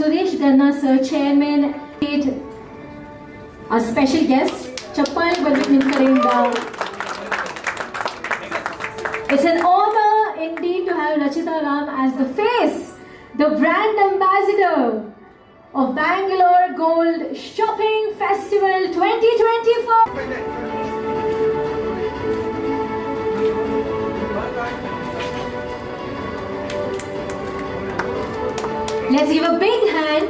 Suresh Ganna, sir, chairman, a special guest. Chappal Balvin Karenda. It's an honor indeed to have Rachita Ram as the face, the brand ambassador of Bangalore Gold Shopping Festival 2024. Let's give a big hand,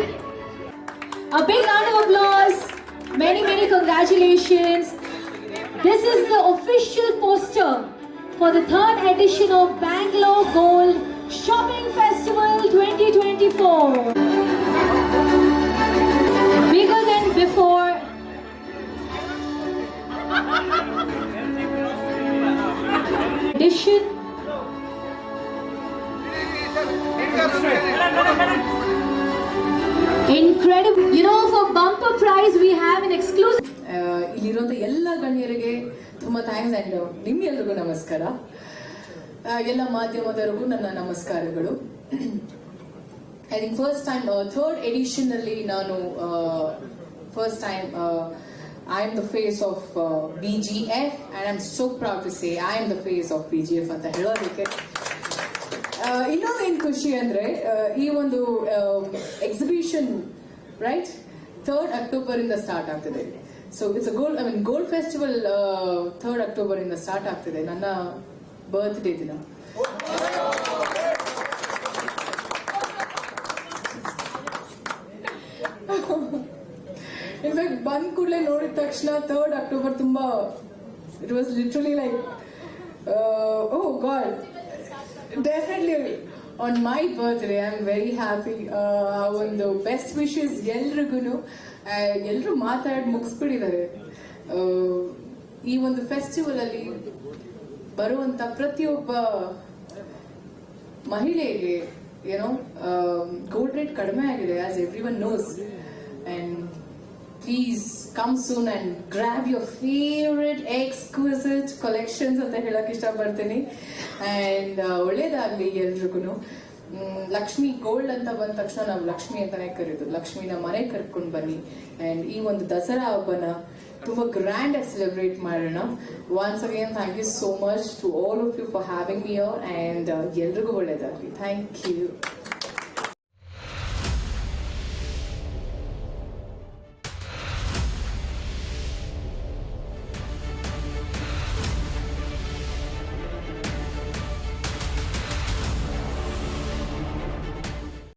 a big round of applause. Many, many congratulations. This is the official poster for the third edition of Bangalore Gold Shopping Festival 2024. Bigger than before. Edition incredible. You know, for bumper prize we an exclusive. Ah, ಇಲ್ಲಿರುವಂತ ಎಲ್ಲ ಗಣ್ಯರಿಗೆ ತುಂಬಾ thanks and ನಿಮ್ಗೆಲ್ರಿಗೂ ನಮಸ್ಕಾರ ಎಲ್ಲ ಮಾಧ್ಯಮದವರಿಗೂ ನನ್ನ ನಮಸ್ಕಾರಗಳು I think first time third edition ಅಲ್ಲಿ ನಾನು first time I am the face of B G F I am so proud to say I am the face of B G F ಅಂತ ಹೇಳೋದಕ್ಕೆ ಇನ್ನೊಂದು ಏನು ಖುಷಿ ಅಂದ್ರೆ ಈ ಒಂದು ಎಕ್ಸಿಬಿಷನ್ ರೈಟ್ ಥರ್ಡ್ ಅಕ್ಟೋಬರ್ ಇಂದ ಸ್ಟಾರ್ಟ್ ಆಗ್ತಿದೆ. So it's gold I mean gold festival third October ಇಂದ ಸ್ಟಾರ್ಟ್ ಆಗ್ತಿದೆ. ನನ್ನ ಬರ್ತ್ಡೇ ದಿನ. ಇನ್ಫ್ಯಾಕ್ಟ್ ಬಂದ್ ಕೂಡಲೇ ನೋಡಿದ ತಕ್ಷಣ ಥರ್ಡ್ ಅಕ್ಟೋಬರ್ ತುಂಬಾ it was literally like oh god definitely on my birthday I am very happy ah ಒಂದು ಬೆಸ್ಟ್ ವಿಶಸ್ ಎಲ್ರಿಗೂ ಎಲ್ಲರೂ ಮಾತಾಡಿ ಮುಗಿಸ್ಬಿಟ್ಟಿದ್ದಾರೆ ಈ ಒಂದು ಫೆಸ್ಟಿವಲ್ ಅಲ್ಲಿ ಬರುವಂತ ಪ್ರತಿಯೊಬ್ಬ ಮಹಿಳೆಗೆ ಏನೋ ಗೋಲ್ಡ್ ರೇಟ್ ಕಡಿಮೆ ಆಗಿದೆ as everyone knows and please come soon and grab your favourite exquisite collections ಅಂತ ಹೇಳಕ್ ಇಷ್ಟಪಡ್ತೀನಿ. ಅಂಡ್ ಒಳ್ಳೇದಾಗ್ಲಿ ಎಲ್ರಿಗೂ ಲಕ್ಷ್ಮಿ ಗೋಲ್ಡ್ ಅಂತ ಬಂದ ತಕ್ಷಣ ನಾವು ಲಕ್ಷ್ಮಿ ಅಂತಾನೆ ಕರೀದು. ಲಕ್ಷ್ಮಿನ ಮನೆ ಕರ್ಕೊಂಡು ಬನ್ನಿ. ಅಂಡ್ ಈ ಒಂದು ದಸರಾ ಹಬ್ಬನ ತುಂಬ ಗ್ರ್ಯಾಂಡ್ ಆಗಿ ಸೆಲೆಬ್ರೇಟ್ ಮಾಡೋಣ. Once again thank you so much to all of you for having me hour and ಎಲ್ರಿಗೂ ಒಳ್ಳೇದಾಗ್ಲಿ. Thank you